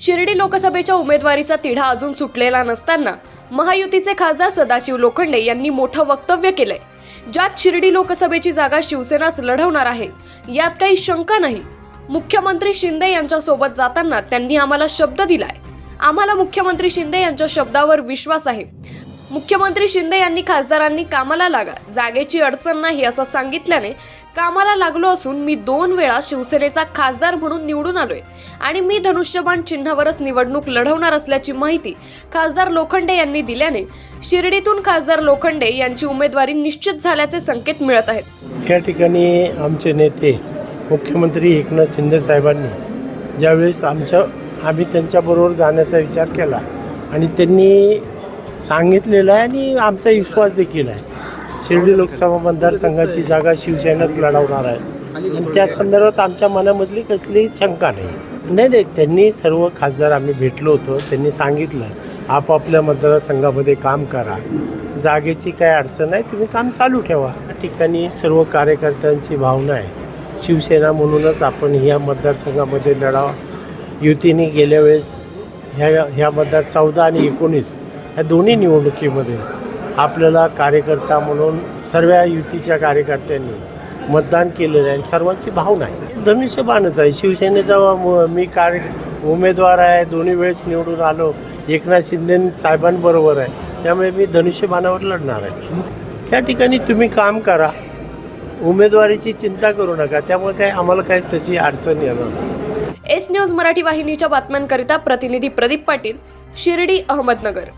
शिर्डी लोकसभेच्या उमेदवारीचा तिढा अजून सुटलेला नसताना महायुतीचे खासदार सदाशिव लोखंडे यांनी मोठं वक्तव्य केलंय. ज्यात शिर्डी लोकसभेची जागा शिवसेनाच लढवणार आहे. यात काही शंका नाही. मुख्यमंत्री शिंदे यांच्या सोबत जाताना त्यांनी आम्हाला शब्द दिलाय. आम्हाला मुख्यमंत्री शिंदे यांच्या शब्दावर विश्वास आहे. मुख्यमंत्री शिंदे यांनी खासदारांनी कामाला लागा जागेची अडचण नाही असं सांगितल्याने कामाला लागलो असून मी दोन वेळा शिवसेनेचा खासदार म्हणून निवडून आलोय. आणि मी धनुष्यबाण चिन्हावरच निवडणूक लढवणार असल्याची माहिती खासदार लोखंडे यांनी दिल्याने शिर्डीतून खासदार लोखंडे यांची उमेदवारी निश्चित झाल्याचे संकेत मिळत आहेत. त्या ठिकाणी आमचे नेते मुख्यमंत्री एकनाथ शिंदे साहेबांनी ज्यावेळेस आमच्या आम्ही त्यांच्याबरोबर जाण्याचा विचार केला आणि त्यांनी सांगितलेलं आहे आणि आमचा विश्वास देखील आहे. शिर्डी लोकसभा मतदारसंघाची जागा शिवसेनाच लढवणार आहे. आणि त्या संदर्भात आमच्या मनामधली कसलीही शंका नाही. नाही नाही त्यांनी सर्व खासदार आम्ही भेटलो होतो. त्यांनी सांगितलं आपापल्या मतदारसंघामध्ये काम करा. जागेची काय अडचण आहे तुम्ही काम चालू ठेवा. या ठिकाणी सर्व कार्यकर्त्यांची भावना आहे. शिवसेना म्हणूनच आपण ह्या मतदारसंघामध्ये लढावा. युतीने गेल्या वेळेस ह्या ह्या मतदार चौदा आणि एकोणीस ह्या दोन्ही निवडणुकीमध्ये आपल्याला कार्यकर्ता म्हणून सर्व युतीच्या कार्यकर्त्यांनी मतदान केलेलं आहे सर्वांची भावना आहे. धनुष्यबाणच आहे. शिवसेनेचा मी कार्य उमेदवार आहे. दोन्ही वेळेस निवडून आलो. एकनाथ शिंदे साहेबांबरोबर आहे. त्यामुळे मी धनुष्यबाणावर लढणार आहे. त्या ठिकाणी तुम्ही काम करा. उमेदवारीची चिंता करू नका. त्यामुळे काय आम्हाला काय तशी अडचण येणार नाही. एस न्यूज मराठी वाहिनीच्या बातम्यांकरिता प्रतिनिधी प्रदीप पाटील शिर्डी अहमदनगर.